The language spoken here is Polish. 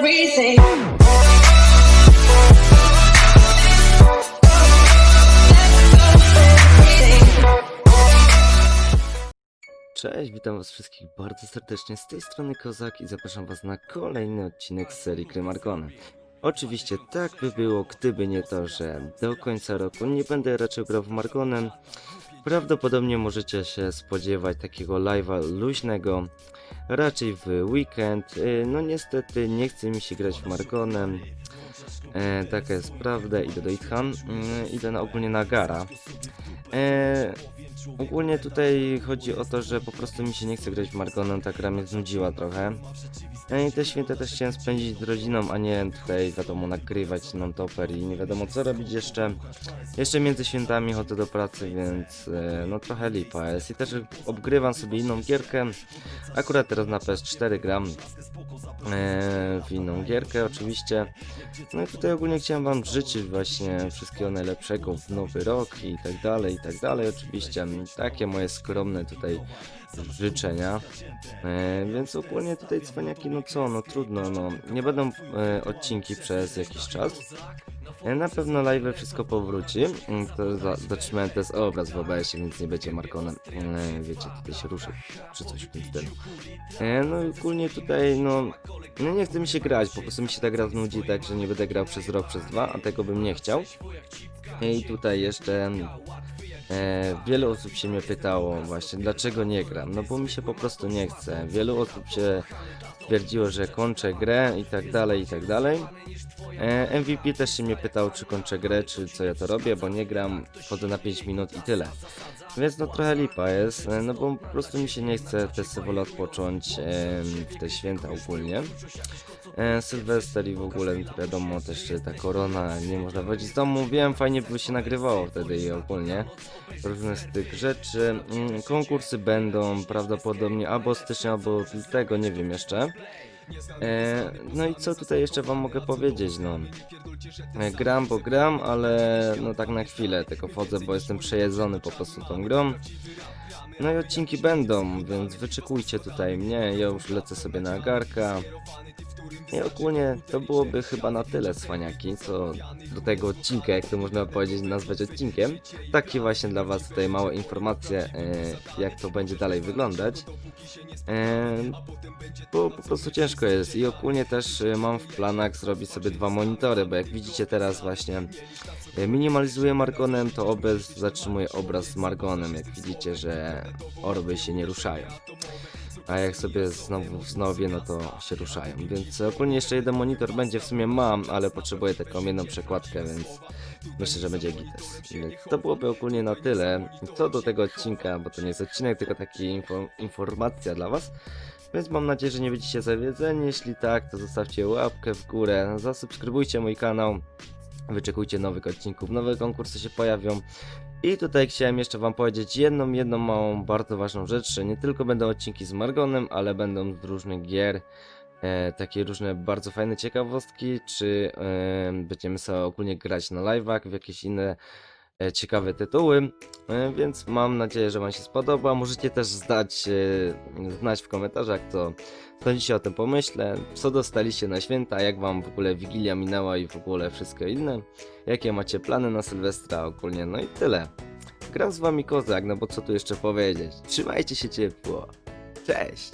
everything. Cześć, witam was wszystkich bardzo serdecznie z tej strony Kozak i zapraszam was na kolejny odcinek z serii Krymarkona. Oczywiście tak by było, gdyby nie to, że do końca roku nie będę raczej grał w Margonem. Prawdopodobnie możecie się spodziewać takiego live'a luźnego, raczej w weekend. Y, No niestety nie chce mi się grać w Margonem. E, taka jest prawda, idę do Ithan, y, idę na, ogólnie na Gara. E, Ogólnie tutaj chodzi o to, że po prostu mi się nie chce grać w Margonem, ta gra mnie znudziła trochę. No i te święta też chciałem spędzić z rodziną, a nie tutaj wiadomo nagrywać non-topper i nie wiadomo co robić jeszcze. Jeszcze między świętami chodzę do pracy, więc e, no trochę lipa jest. I też obgrywam sobie inną gierkę. Akurat teraz na PS4 gram e, w inną gierkę oczywiście. No i tutaj ogólnie chciałem wam życzyć właśnie wszystkiego najlepszego w nowy rok i tak dalej, i tak dalej oczywiście. Takie moje skromne tutaj życzenia. E, więc ogólnie tutaj cwaniaki, no co, no trudno, no nie będą e, odcinki przez jakiś czas. E, na pewno live wszystko powróci. Mm, To za, zatrzymałem teraz obraz w OBS-ie, więc nie będzie Markonem. E, wiecie, tutaj się ruszy, czy coś w tym stylu. E, no i ogólnie tutaj, no, no nie chce mi się grać, po prostu mi się ta gra znudzi, tak, że nie będę grał przez rok, przez dwa, a tego bym nie chciał. I tutaj jeszcze e, wiele osób się mnie pytało właśnie, dlaczego nie gram, no bo mi się po prostu nie chce. Wielu osób się stwierdziło, że kończę grę i tak dalej, i tak dalej. E, MVP też się mnie pytał, czy kończę grę, czy co ja to robię, bo nie gram, chodzę na 5 minut i tyle. Więc no trochę lipa jest, e, no bo po prostu mi się nie chce sobie wolę odpocząć em, w te święta ogólnie. E, Sylwester i w ogóle wiadomo też ta korona, nie można wychodzić z domu. Wiem, fajnie by się nagrywało wtedy i ogólnie różne z tych rzeczy. Mm, Konkursy będą prawdopodobnie albo stycznia, albo lutego, nie wiem jeszcze. E, no i co tutaj jeszcze wam mogę powiedzieć, no. E, gram, bo gram, ale no tak na chwilę tylko wchodzę, bo jestem przejedzony po prostu tą grą. No i odcinki będą, więc wyczekujcie tutaj mnie, ja już lecę sobie na agarka. I ogólnie to byłoby chyba na tyle cwaniaki, co do tego odcinka, jak to można powiedzieć, nazwać odcinkiem. Takie właśnie dla was tutaj małe informacje, e, jak to będzie dalej wyglądać. E, bo po prostu ciężko jest i ogólnie też e, mam w planach zrobić sobie dwa monitory, bo jak widzicie teraz właśnie minimalizuję margonem, to obraz zatrzymuje obraz z margonem, jak widzicie, że orby się nie ruszają. A jak sobie znowu wznowię, no to się ruszają. Więc ogólnie jeszcze jeden monitor będzie w sumie mam, ale potrzebuję taką jedną przekładkę, więc myślę, że będzie gites. Więc to byłoby ogólnie na tyle. Co do tego odcinka, bo to nie jest odcinek, tylko taki info, informacja dla was. Więc mam nadzieję, że nie będziecie zawiedzeni. Jeśli tak, to zostawcie łapkę w górę, zasubskrybujcie mój kanał. Wyczekujcie nowych odcinków, nowe konkursy się pojawią. I tutaj chciałem jeszcze wam powiedzieć jedną, jedną małą, bardzo ważną rzecz, że nie tylko będą odcinki z Margonem, ale będą z różnych gier, e, takie różne bardzo fajne ciekawostki, czy e, będziemy sobie ogólnie grać na live'ach, w jakieś inne ciekawe tytuły, e, więc mam nadzieję, że wam się spodoba. Możecie też zdać, e, znać w komentarzach, co sądzicie o tym pomyśle, co dostaliście na święta, jak wam w ogóle Wigilia minęła i w ogóle wszystko inne, jakie macie plany na Sylwestra ogólnie, no i tyle. Gram z wami Kozak, no bo co tu jeszcze powiedzieć. Trzymajcie się ciepło. Cześć!